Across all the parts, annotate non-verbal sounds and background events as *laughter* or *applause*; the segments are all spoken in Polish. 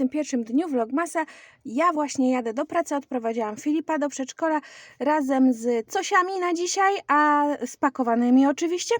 Witajcie w 21 dniu Vlogmasa. Ja właśnie jadę do pracy, odprowadziłam Filipa do przedszkola razem z cosiami na dzisiaj, a spakowanymi oczywiście,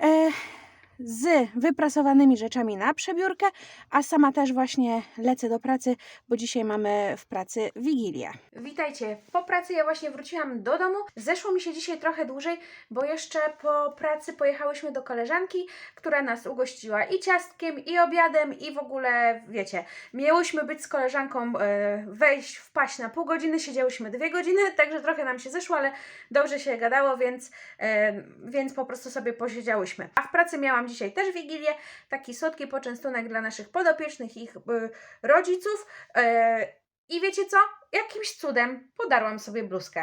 e, z wyprasowanymi rzeczami na przebiórkę, a sama też właśnie lecę do pracy, bo dzisiaj mamy w pracy Wigilię. Witajcie, po pracy ja właśnie wróciłam do domu. Zeszło mi się dzisiaj trochę dłużej, bo jeszcze po pracy pojechałyśmy do koleżanki, która nas ugościła i ciastkiem, i obiadem, i w ogóle, wiecie, miałyśmy być z koleżanką, e, wejść, wpaść na pół godziny, siedziałyśmy dwie godziny, *laughs* także trochę nam się zeszło, ale dobrze się gadało, więc, e, więc po prostu sobie posiedziałyśmy. A w pracy miałam dzisiaj też Wigilię, taki słodki poczęstunek dla naszych podopiecznych, ich e, rodziców. E, I wiecie co? Jakimś cudem podarłam sobie bluzkę.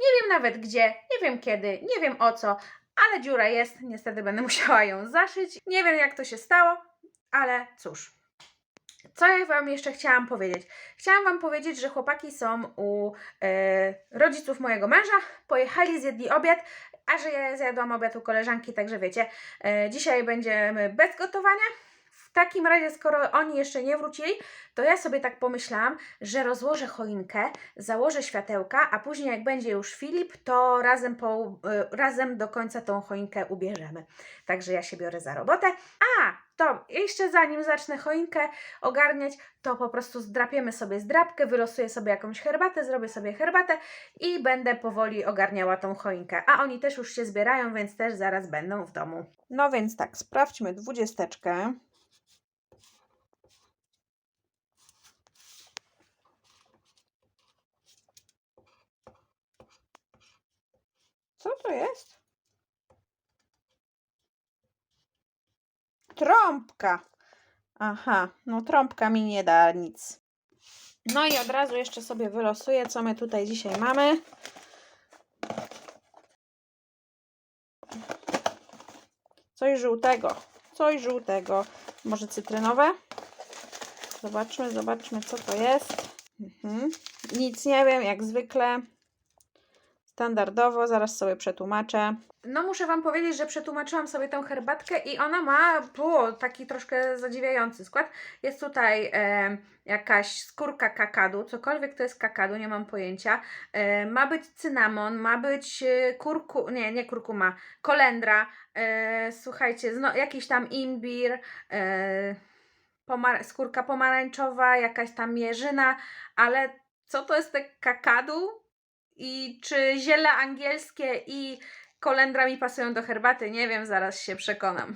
Nie wiem nawet gdzie, nie wiem kiedy, nie wiem o co, ale dziura jest, niestety będę *laughs* musiała ją zaszyć. Nie wiem jak to się stało, ale cóż. Co ja Wam jeszcze chciałam powiedzieć? Chciałam Wam powiedzieć, że chłopaki są u e, rodziców mojego męża, pojechali, zjedli obiad, a że ja zjadłam obiad u koleżanki, także wiecie, e, dzisiaj będziemy bez gotowania. W takim razie, skoro oni jeszcze nie wrócili, to ja sobie tak pomyślałam, że rozłożę choinkę, założę światełka, a później jak będzie już Filip, to razem, po, y, razem do końca tą choinkę ubierzemy. Także ja się biorę za robotę. A, to jeszcze zanim zacznę choinkę ogarniać, to po prostu zdrapiemy sobie zdrapkę, wylosuję sobie jakąś herbatę, zrobię sobie herbatę i będę powoli ogarniała tą choinkę. A oni też już się zbierają, więc też zaraz będą w domu. No więc tak, sprawdźmy dwudziesteczkę. Co to jest? Trąbka. Aha, no trąbka mi nie da nic. No i od razu jeszcze sobie wylosuję, co my tutaj dzisiaj mamy. Coś żółtego. Coś żółtego. Może cytrynowe? Zobaczmy, zobaczmy, co to jest. Mhm. Nic nie wiem, jak zwykle. Standardowo, zaraz sobie przetłumaczę. No muszę Wam powiedzieć, że przetłumaczyłam sobie tę herbatkę i ona ma było taki troszkę zadziwiający skład. Jest tutaj e, jakaś skórka kakadu, cokolwiek to jest kakadu, nie mam pojęcia. E, ma być cynamon, ma być e, kurku, nie, nie kurkuma, kolendra, e, słuchajcie, zno, jakiś tam imbir, e, pomar- skórka pomarańczowa, jakaś tam jeżyna, ale co to jest te kakadu? I czy ziele angielskie i kolendra mi pasują do herbaty? Nie wiem, zaraz się przekonam.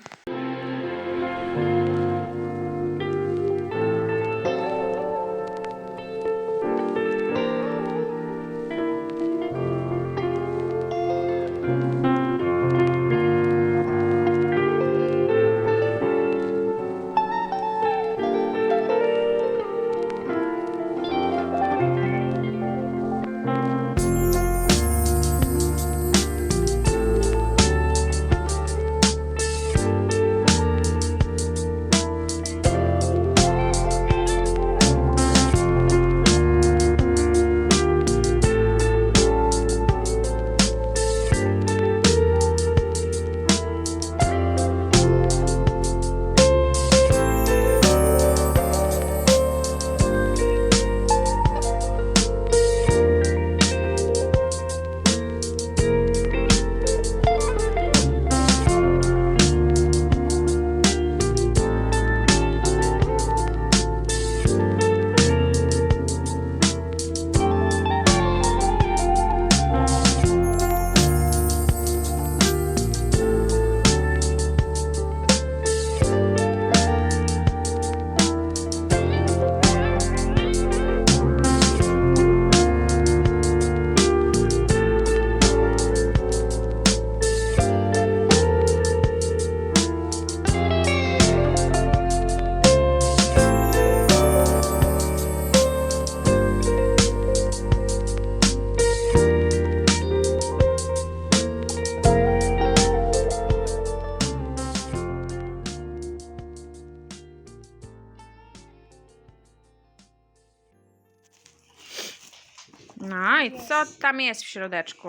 Tam jest w środeczku?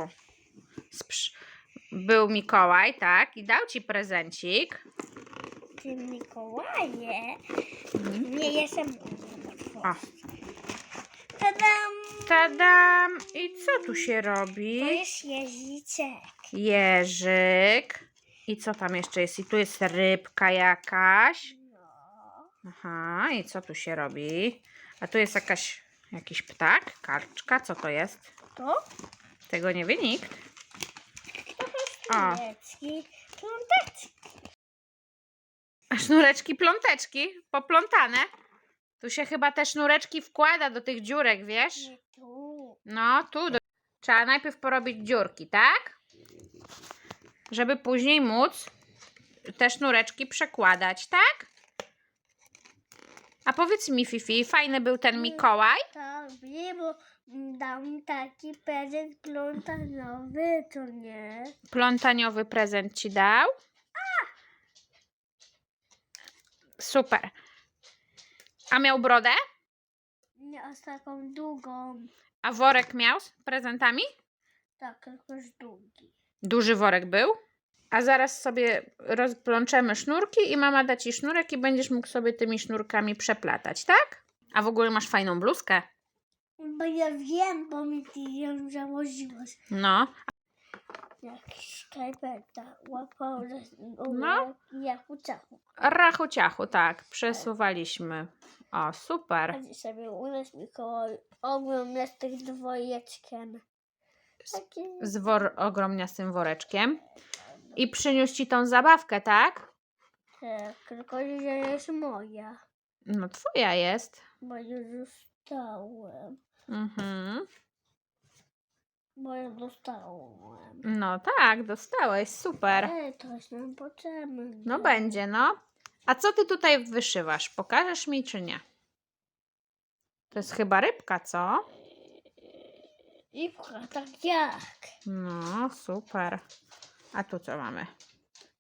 Sprz- Był Mikołaj, tak? I dał ci prezencik. tym Mikołaje. Nie jestem. O. Tadam! Tadam! I co tu się To robi? jest jeździczek. Jeżyk. I co tam jeszcze jest? I tu jest rybka jakaś. No. Aha, i co tu się robi? A tu jest jakaś, jakiś ptak, karczka, co to jest? To? Tego nie wie nikt. O. Kuleczki. Pląteczki. A Sznureczki, pląteczki, poplątane. Tu się chyba te sznureczki wkłada do tych dziurek, wiesz? Tu. No, tu do... trzeba najpierw porobić dziurki, tak? Żeby później móc te sznureczki przekładać, tak? A powiedz mi, Fifi, fajny był ten Mikołaj? Tak, nie, bo dał mi taki prezent plątanowy, to nie. Plątaniowy prezent ci dał? Super. A miał brodę? Nie, z taką długą. A worek miał z prezentami? Tak, jakoś długi. Duży worek był. A zaraz sobie rozplączemy sznurki i mama da ci sznurek i będziesz mógł sobie tymi sznurkami przeplatać, tak? A w ogóle masz fajną bluzkę. Bo ja wiem, bo mi ty ją założyłaś. No, Jak szkajpeta łapał No. no. jak uciachł. rachu ciachu, tak, przesuwaliśmy. O, super. Chodzi sobie u nas Mikołaj ogromny z dwojeczkiem. Taki... Z wor ogromniastym woreczkiem. I przyniósł ci tą zabawkę, tak? Tak, tylko że jest moja. No, twoja jest. Bo już dostałem. Mhm. Bo ja dostałem. No tak, dostałeś, super. Ej, to jest nam potrzebne. No będzie, no. A co ty tutaj wyszywasz? Pokażesz mi czy nie? To jest chyba rybka, co? I pcha, tak jak? No, super. A tu co mamy?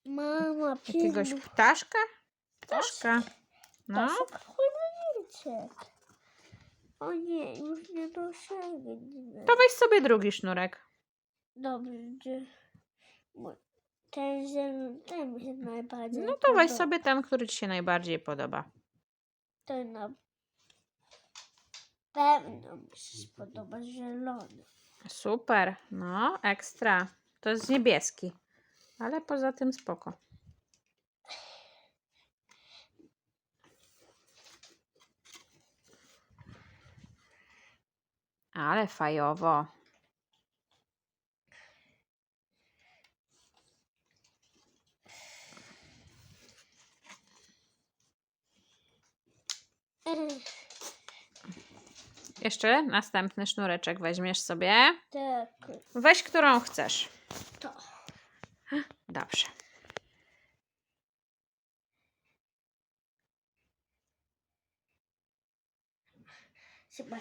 Mama, Jakiegoś ptaszka? Ptaszka. No, ptaszek. O nie, już nie dosięgnę. to weź sobie drugi sznurek. Dobrze. Ten, że- ten mi się najbardziej No to weź podoba. sobie ten, który ci się najbardziej podoba. Ten na pewno mi się spodoba zielony. Super, no, ekstra. To jest niebieski. Ale poza tym spoko. Ale fajowo. Jeszcze następny sznureczek weźmiesz sobie. Tak, Weź, którą chcesz. to. Dobrze.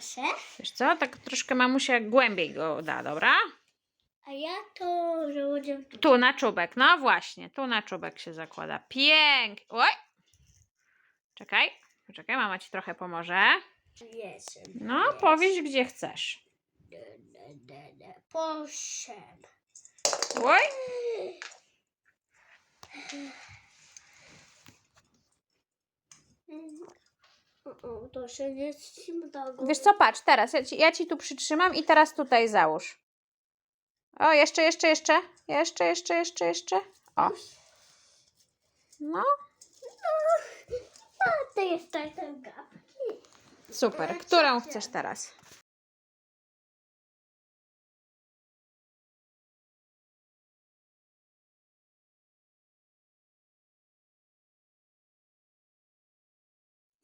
Się. Wiesz co, tak troszkę mamusia głębiej go da, dobra? A ja to założę tu. Tu na czubek, no właśnie, tu na czubek się zakłada. Pięknie. Oj! Czekaj, poczekaj, mama ci trochę pomoże. Jestem. No, powiedz gdzie chcesz. Posiem. Oj! O, to się nie ścimdało. Wiesz co, patrz, teraz ja ci, ja ci tu przytrzymam i teraz tutaj załóż. O, jeszcze, jeszcze, jeszcze. Jeszcze, jeszcze, jeszcze, jeszcze. O. No, A, to jest tak gap. super. Którą chcesz teraz?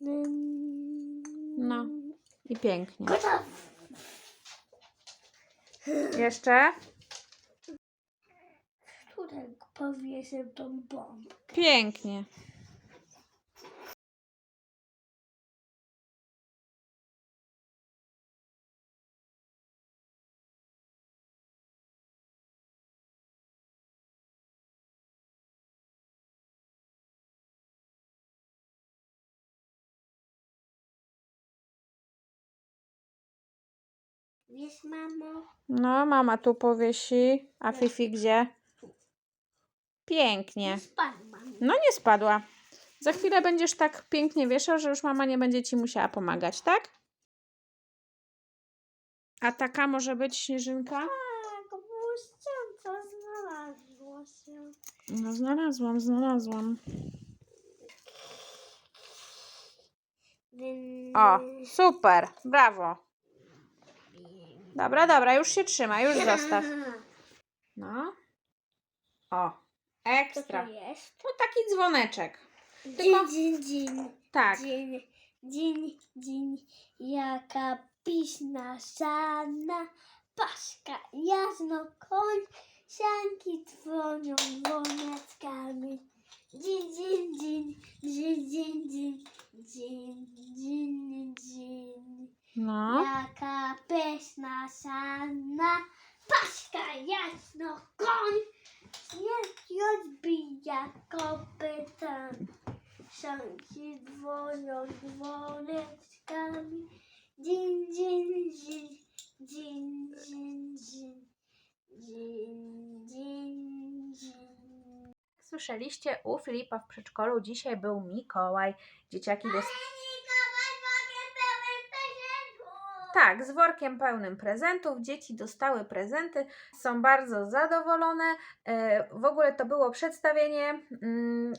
No. I pięknie. Gotowe. Jeszcze? Tutaj powiesię tą bombę. Pięknie. Wiesz, mamo? No, mama tu powiesi. A Fifi gdzie? Pięknie. Nie spadł, mamo. No nie spadła. Za chwilę będziesz tak pięknie wieszał, że już mama nie będzie ci musiała pomagać, tak? A taka może być śnieżynka? Tak, błyszcząco znalazło się. No znalazłam, znalazłam. O, super, brawo. Dobra, dobra, już się trzyma, już *laughs* zostaw. No. O, Co ekstra. to jest? No taki dzwoneczek. Tylko- Dzień, dzień, dzień. Tak, Dzień, dzień, dzień. Jaka piśna szana. Paszka jasno koń. Sianki dzwonią dzwoniackami. Dzień, dzień, dzień. Dzień, dzień, dzień. Dzień, dzień, dzień. No. jaka pyszna sana, paszka jasno koń, śnieg odbija kopytem. Sanki dzwonią dzwoneczkami. Dzień, dzień, dzień, dzień, dzień, dzień, dzień, dzień, dzień. Słyszeliście, u Filipa w przedszkolu dzisiaj był Mikołaj. Dzieciaki dos- Tak, z workiem pełnym prezentów. Dzieci dostały prezenty, są bardzo zadowolone. E, W ogóle to było przedstawienie mm,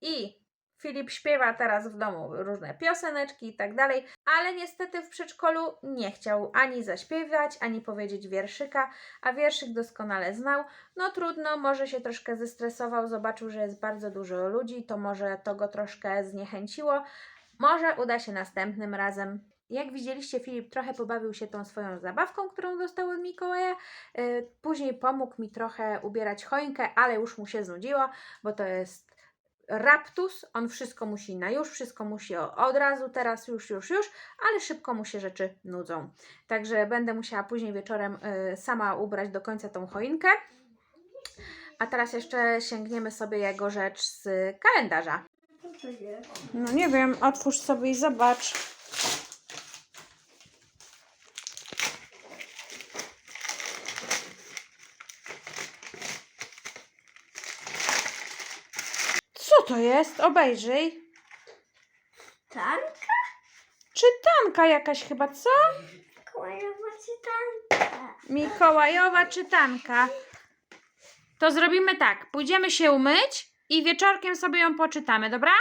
i Filip śpiewa teraz w domu różne pioseneczki i tak dalej, ale niestety w przedszkolu nie chciał ani zaśpiewać, ani powiedzieć wierszyka, a wierszyk doskonale znał. No trudno, może się troszkę zestresował, zobaczył, że jest bardzo dużo ludzi, to może to go troszkę zniechęciło. Może uda się następnym razem. Jak widzieliście, Filip trochę pobawił się tą swoją zabawką, którą dostał od Mikołaja. Yy, Później pomógł mi trochę ubierać choinkę, ale już mu się znudziło, bo to jest raptus. On wszystko musi na już, wszystko musi od razu, teraz już, już, już, ale szybko mu się rzeczy nudzą. Także będę musiała później wieczorem yy, sama ubrać do końca tą choinkę. A teraz jeszcze sięgniemy sobie jego rzecz z kalendarza. No nie wiem, otwórz sobie i zobacz. Co to jest? Obejrzyj. Tan? Czytanka jakaś chyba, co? Kołajowa czytanka. Mikołajowa czytanka. To zrobimy tak. Pójdziemy się umyć i wieczorkiem sobie ją poczytamy, dobra?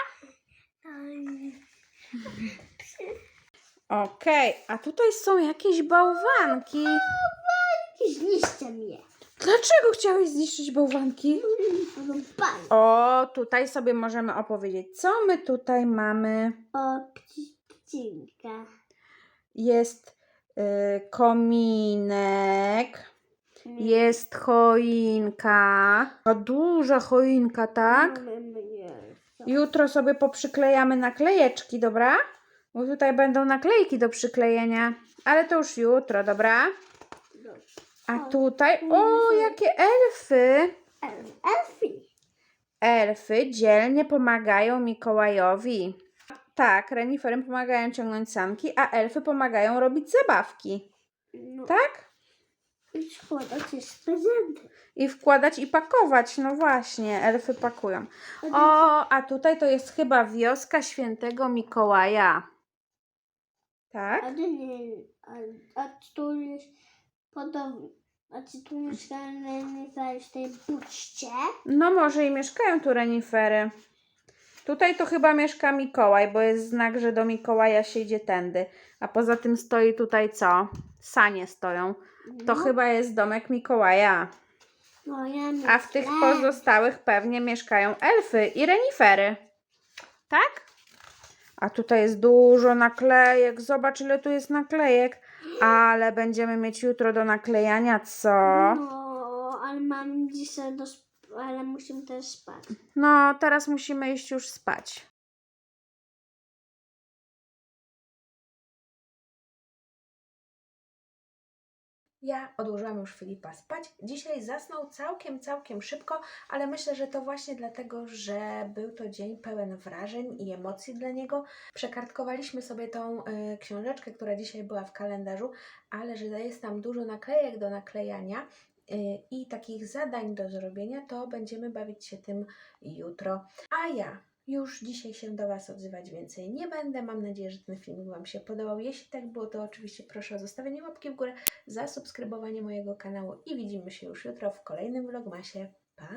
Okej, a tutaj są jakieś bałwanki. Zniszczę mnie. Dlaczego chciałeś zniszczyć bałwanki? O, tutaj sobie możemy opowiedzieć, co my tutaj mamy. O, pcinka. Jest y, kominek, jest choinka. A duża choinka, tak? Jutro sobie poprzyklejamy naklejeczki, dobra? Bo tutaj będą naklejki do przyklejenia, ale to już jutro, dobra? A tutaj, o, jakie elfy! Elfi. Elfy dzielnie pomagają Mikołajowi. Tak, renifery pomagają ciągnąć sanki, a elfy pomagają robić zabawki. No, Tak? i składać jest prezenty. I wkładać i pakować. No właśnie, elfy pakują. O, a tutaj to jest chyba wioska świętego Mikołaja. Tak? A, nie, a, a tu jest podobnie. A czy tu mieszkamy w tej buczce? No może i mieszkają tu renifery. Tutaj to chyba mieszka Mikołaj, bo jest znak, że do Mikołaja się idzie tędy. A poza tym stoi tutaj co? Sanie stoją. To no, chyba jest domek Mikołaja. No, ja A w tych pozostałych pewnie mieszkają elfy i renifery. Tak? A tutaj jest dużo naklejek. Zobacz, ile tu jest naklejek. Ale będziemy mieć jutro do naklejania co? No, ale mam dzisiaj do sp- ale musimy też spać. No, teraz musimy iść już spać. Ja odłożyłam już Filipa spać. Dzisiaj zasnął całkiem, całkiem szybko, ale myślę, że to właśnie dlatego, że był to dzień pełen wrażeń i emocji dla niego. Przekartkowaliśmy sobie tą y, książeczkę, która dzisiaj była w kalendarzu, ale że jest tam dużo naklejek do naklejania y, i takich zadań do zrobienia, to będziemy bawić się tym jutro. A ja Już dzisiaj się do Was odzywać więcej nie będę. Mam nadzieję, że ten filmik Wam się podobał. Jeśli tak było, to oczywiście proszę o zostawienie łapki w górę, zasubskrybowanie mojego kanału i widzimy się już jutro w kolejnym vlogmasie. Pa!